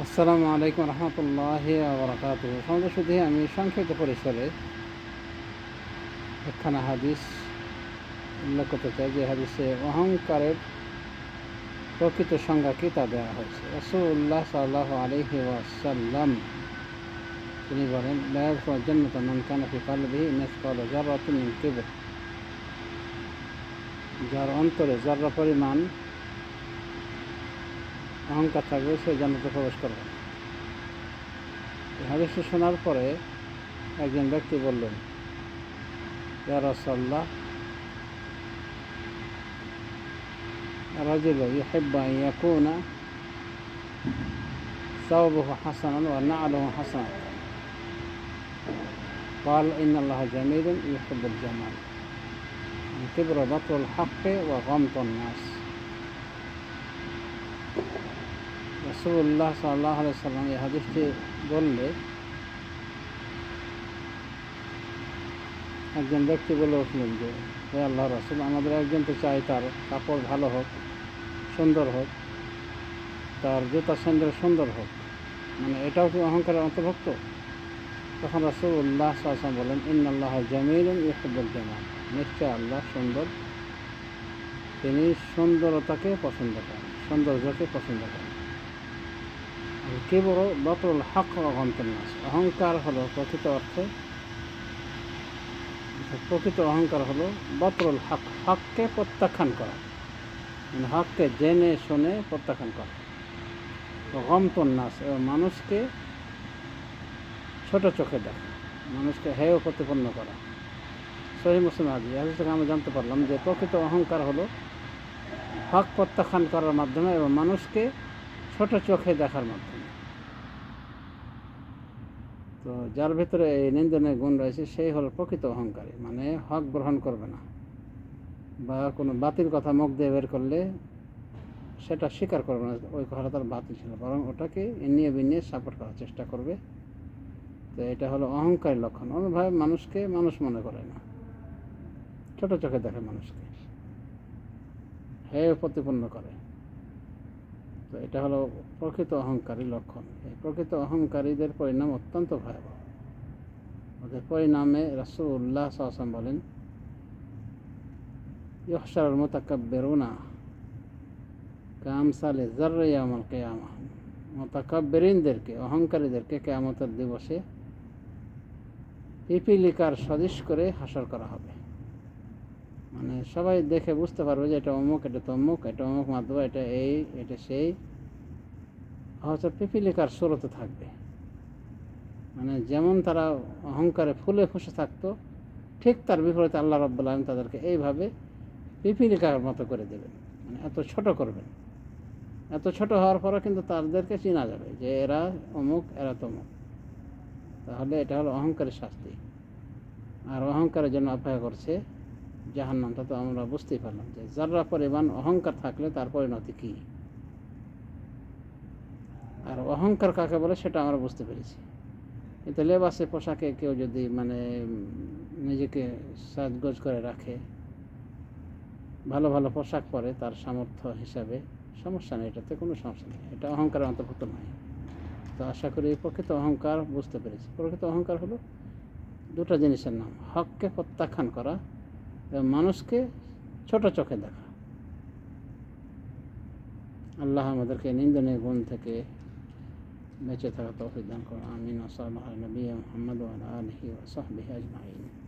আসসালামু আলাইকুম রহমতুল্লাহ বরকাত সমুদ্র শুধু আমি সংক্ষিপ্ত পরিসরে একখানা হাদিস উল্লেখ করতে চাই, যে হাদিসে অহংকারের প্রকৃত সংজ্ঞা কি তা দেওয়া হয়েছে। রসুল্লাহ সাল্লাহ আলহি ওয়াসাল্লাম, তিনি বলেন জন্নত মনকানফি কালবিহি মেসকাল জারাতুন মিন কিবর যার অন্তরে যারা পরিমাণ অহংকার থাকবে সে জান্নাতে প্রবেশ করবে এই হাদিসটি শোনার পরে একজন ব্যক্তি বললেন ইয়া রাসাল্লাহ رجل يحب أن يكون ثوبه حسنا ونعله حسنا قال إن الله جميل يحب الجمال الكبر بطر الحق وغمط الناس রসুল্লাহ সাল্লাহ সাল্লাম এই হাদিসটি বললে, একজন ব্যক্তি বলে উঠলেন যে, হে আল্লাহ রসুল, আমাদের একজন তো চাই তার কাপড় ভালো হোক, সুন্দর হোক, তার জুতা স্যান্ডেল সুন্দর হোক। মানে এটাও কি অহংকারের অন্তর্ভুক্ত? তখন রসুল্লাহ সাল্লাম বলেন ইন আল্লাহ জামিল ইহবুল জামাল। নিশ্চয় আল্লাহ সুন্দর, তিনি সুন্দরতাকে পছন্দ করেন, সৌন্দর্যকে পছন্দ করেন। কে বড় বতরুল হক অগন্তন্যাস অহংকার হলো প্রকৃত অর্থে, প্রকৃত অহংকার হলো বতরুল হক, হককে প্রত্যাখ্যান করা। মানে হককে জেনে, শুনে প্রত্যাখ্যান করা। গমতন্যাস মানুষকে ছোট চোখে দেখা, মানুষকে হেয় প্রতিপন্ন করা। সহি মুসলিম হাজি থেকে আমরা জানতে পারলাম যে প্রকৃত অহংকার হলো হক প্রত্যাখ্যান করার মাধ্যমে এবং মানুষকে ছোট চোখে দেখার মাধ্যমে। তো যার ভেতরে এই নিন্দনের গুণ রয়েছে, সেই হলো প্রকৃত অহংকারী। মানে হক গ্রহণ করবে না। বা কোনো বাতিল কথা মুখ দিয়ে বের করলে সেটা স্বীকার করবে না, ওই কথাটা তার বাতিল ছিল। বরং ওটাকে এনিয়ে বিনিয়ে সাপোর্ট করার চেষ্টা করবে। তো এটা হলো অহংকারী লক্ষণ। অন্যভাবে মানুষকে মানুষ মনে করে না। ছোটো চোখে দেখে মানুষকে। হেয় প্রতিপন্ন করে। তো এটা হলো প্রকৃত অহংকারী লক্ষণ। এই প্রকৃত অহংকারীদের পরিণাম অত্যন্ত ভয়াবহ। ওদের পরিণামে রাসুল্লাহ সাহসাম বলেন ইহসার মোতাকাব্বেরুনা কামসালে জার্রাইয়ামল কেয়ামা। মোতাকাব্বেরিনদেরকে, অহংকারীদেরকে কেয়ামতের দিবসে পিপিলিকার সদৃশ করে হাসর করা হবে। মানে সবাই দেখে বুঝতে পারবে যে এটা অমুক, এটা তমুক এটা অমুক মাধ্যম এটা এই, এটা সেই। হয়তো পিপিলিকার স্রোতে থাকবে। মানে যেমন তারা অহংকারে ফুলে ফুসে থাকতো, ঠিক তার বিপরীতে আল্লাহ রব্বুল আলম তাদেরকে এইভাবে পিপিলিকার মতো করে দেবেন। মানে এত ছোট করবেন। এত ছোট হওয়ার পরও কিন্তু তাদেরকে চেনা যাবে যে এরা অমুক, এরা তমুক। তাহলে এটা হলো অহংকারের শাস্তি। আর অহংকারের জন্য অপেক্ষা করছে জাহান্নাম, তা তো আমরা বুঝতেই পারলাম যে যারা পরিমাণ অহংকার থাকলে তার পরিণতি কী? আর অহংকার কাকে বলে সেটা আমরা বুঝতে পেরেছি। কিন্তু লেবাসে পোশাকে কেউ যদি মানে নিজেকে সাজগোজ করে রাখে, ভালো ভালো পোশাক পরে তার সামর্থ্য হিসাবে, সমস্যা নেই, এটাতে কোনো সমস্যা নেই। এটা অহংকারের অন্তর্ভুক্ত নয়। তো আশা করি প্রকৃত অহংকার বুঝতে পেরেছি। প্রকৃত অহংকার হলো দুটো জিনিসের নাম, হককে প্রত্যাখ্যান করা মানুষকে ছোট চোখে দেখা। আল্লাহ আমাদেরকে নিন্দনীয় গুণ থেকে বেঁচে থাকা তৌফিক দান করুন। আমিন। ওসলাম নবী মোহাম্মদ আলহি ওসহবিহ আজমাইন।